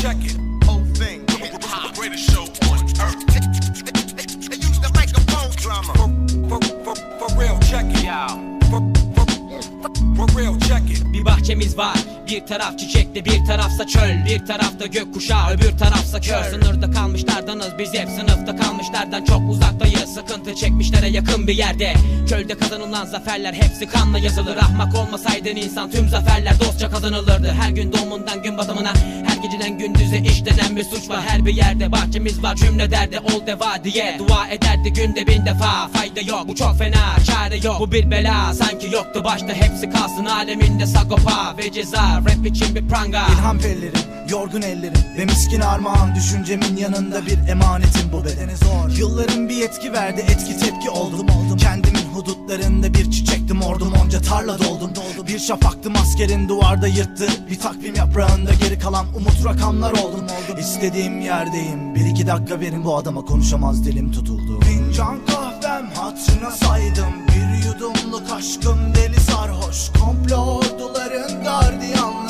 Check it, whole thing. The greatest show on earth. They use the microphone drama. For, for, for, for real, check it. Yeah. Bir bahçemiz var Bir taraf çiçekli bir tarafsa çöl Bir tarafta gökkuşağı öbür tarafsa kör Sınırda kalmışlardanız biz hep sınıfta kalmışlardan çok uzak uzaktayız Sıkıntı çekmişlere yakın bir yerde. Çölde kazanılan zaferler hepsi kanla yazılır. Ahmak olmasaydın insan tüm zaferler dostça kazanılırdı. Her gün doğumundan gün batımına Her geceden gündüze işlenen bir suç var. Her bir yerde Bahçemiz var cümle derdi ol deva diye. Dua ederdi günde bin defa Fayda yok. Bu çok fena çare yok. Bu bir bela sanki yoktu başta. Hepsi kalsın aleminde sagopa ve ceza. Rap için bir pranga. İlham pellerim, yorgun ellerim Ve miskin armağan düşüncemin yanında bir emanetim bu bedene zor. Yılların bir etki verdi etki tepki oldum. Oldum Kendimin hudutlarında bir çiçektim ordum onca tarla doldum. Doldum Bir şafaktım askerin duvarda yırttı. Bir takvim yaprağında geri kalan umut rakamlar oldum oldum. İstediğim yerdeyim bir iki dakika verin bu adama konuşamaz dilim tutuldu. Fincan kahvem hatırına saydım Bir yudumluk aşkım deli sarhoş. Komplo orduların gardiyanları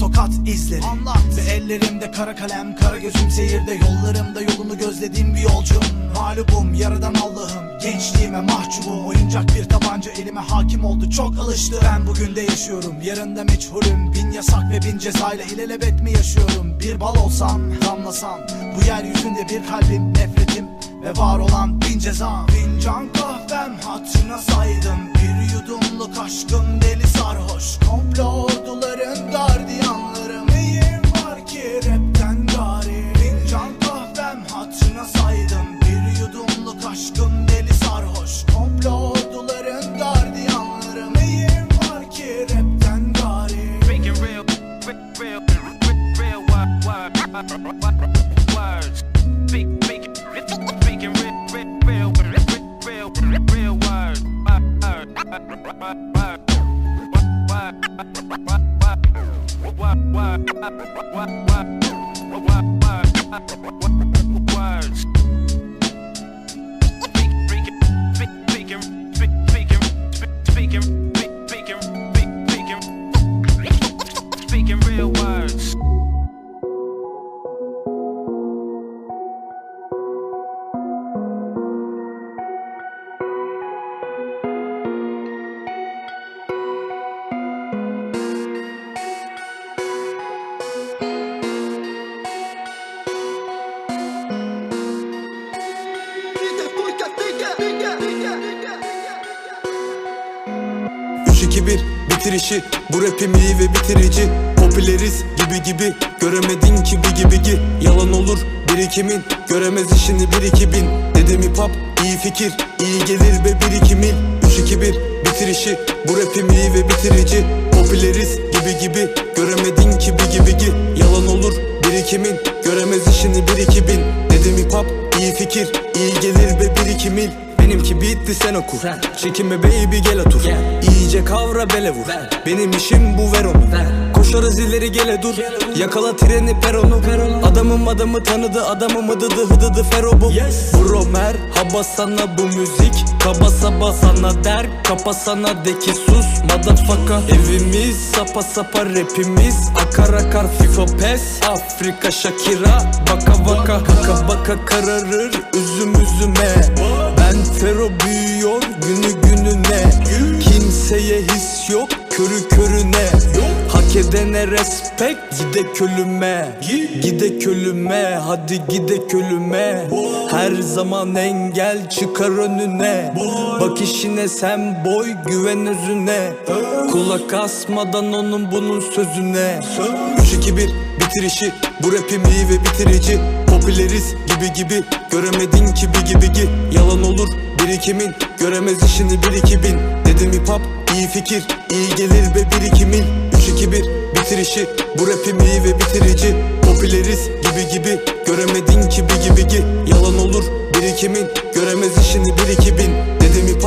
tokat izleri. Anlat. Ve ellerimde kara kalem Kara gözüm seyirde. Yollarımda yolunu gözlediğim bir yolcum. Mağlubum yaradan Allah'ım. Gençliğime mahcubum. Oyuncak bir tabanca elime hakim oldu. Çok alıştı. Ben bugün de yaşıyorum. Yarında meçhulüm. Bin yasak ve bin cezayla ilelebet mi yaşıyorum? Bir bal olsam damlasam. Bu yeryüzünde bir kalbim nefretim ve var olan bin ceza Fincan kahvem hatırına saydım. Bir yudumluk aşkım deli sarhoş. Komplo orduların words. 3-2-1 bitir işi. Bu rapim iyi ve bitirici. Popüleriz gibi gibi. Göremedin ki bir gibi ki Yalan olur birikimin. Göremez işini bir iki bin. Dedim hip hop iyi fikir. İyi gelir ve birikimin 3-2-1 bitir işi. Bu rapim iyi ve bitirici. Popüleriz gibi gibi. Göremedin ki bir gibi ki Yalan olur birikimin. Göremez işini bir iki bin. Dedim hip hop iyi fikir. İyi Bitti sen oku. Çekinme baby gel otur. İyice kavra bele vur. Benim işim bu ver onu. Koşarız ileri gele dur. Yakala treni peronu Adamım adamı tanıdı adamım hıdıdı hıdıdı fero bu. Bro merhaba sana bu müzik Kaba saba sana der Kapa sana de ki sus Motherfucker. Evimiz sapa sapa rapimiz Akar akar. FIFA pes Afrika Shakira Baka baka. Kaka baka kararır üzüm üzüme. Ben fero büyüyor günü gününe. Kimseye his yok körü körüne. Hak edene respect gide kölüme. Gide kölüme hadi gide kölüme. Her zaman engel çıkar önüne. Bak işine sen boy güven özüne. Kulak asmadan onun bunun sözüne. 3-2-1 bitirişi Bu rapim iyi ve bitirici. Popüleriz gibi gibi. Göremedin ki bigi bigi Yalan olur birikimin. Göremez işini bir iki bin. Dedim hip hop iyi fikir iyi gelir ve bir iki mil 3-2-1 bitirişi. Bu rapim iyi ve bitirici. Popüleriz gibi gibi. Göremedin ki bir gibi gi Yalan olur birikimin. Göremez işini bir iki bin. Dedemi